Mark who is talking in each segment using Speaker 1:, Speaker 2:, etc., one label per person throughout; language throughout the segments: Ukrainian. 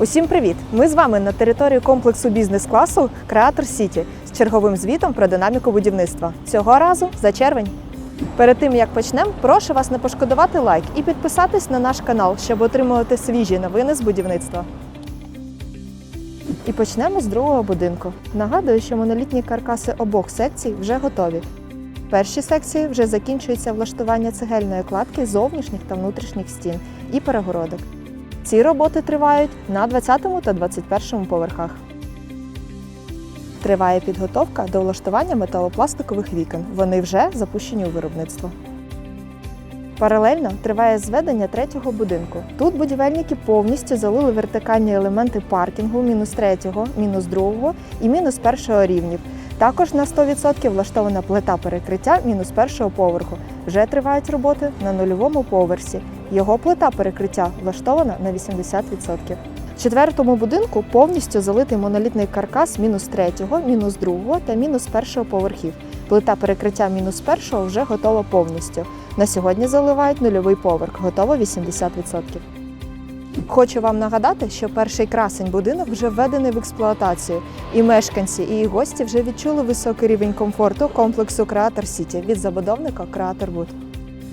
Speaker 1: Усім привіт! Ми з вами на території комплексу бізнес-класу Креатор Сіті з черговим звітом про динаміку будівництва. Цього разу за червень. Перед тим як почнемо, прошу вас не пошкодувати лайк і підписатись на наш канал, щоб отримувати свіжі новини з будівництва. І почнемо з другого будинку. Нагадую, що монолітні каркаси обох секцій вже готові. В першій секції вже закінчується влаштування цегельної кладки зовнішніх та внутрішніх стін і перегородок. Ці роботи тривають на 20 та 21 поверхах. Триває підготовка до влаштування металопластикових вікон. Вони вже запущені у виробництво. Паралельно триває зведення третього будинку. Тут будівельники повністю залили вертикальні елементи паркінгу мінус третього, мінус другого і мінус першого рівнів. Також на 100% влаштована плита перекриття мінус першого поверху. Вже тривають роботи на нульовому поверсі. Його плита перекриття влаштована на 80%. В четвертому будинку повністю залитий монолітний каркас мінус третього, мінус другого та мінус першого поверхів. Плита перекриття мінус першого вже готова повністю. На сьогодні заливають нульовий поверх, готово 80%. Хочу вам нагадати, що перший красень будинок вже введений в експлуатацію, і мешканці, і гості вже відчули високий рівень комфорту комплексу Креатор Сіті від забудовника Креатор Буд.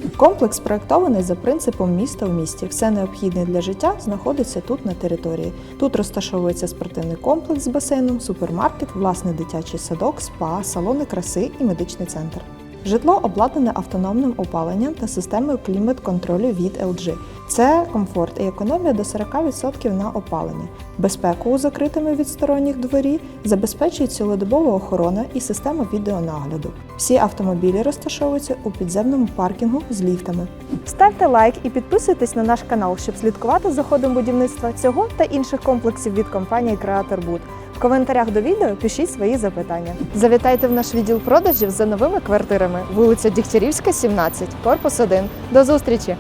Speaker 1: Комплекс проєктований за принципом міста в місті. Все необхідне для життя знаходиться тут на території. Тут розташовується спортивний комплекс з басейном, супермаркет, власний дитячий садок, спа, салони краси і медичний центр. Житло обладнане автономним опаленням та системою клімат-контролю від LG. Це комфорт і економія до 40% на опалення. Безпеку у закритому від сторонніх дворі забезпечує цілодобова охорона і система відеонагляду. Всі автомобілі розташовуються у підземному паркінгу з ліфтами. Ставте лайк і підписуйтесь на наш канал, щоб слідкувати за ходом будівництва цього та інших комплексів від компанії Креатор Буд. В коментарях до відео пишіть свої запитання. Завітайте в наш відділ продажів за новими квартирами. Вулиця Дігтярівська, 17, корпус 1. До зустрічі!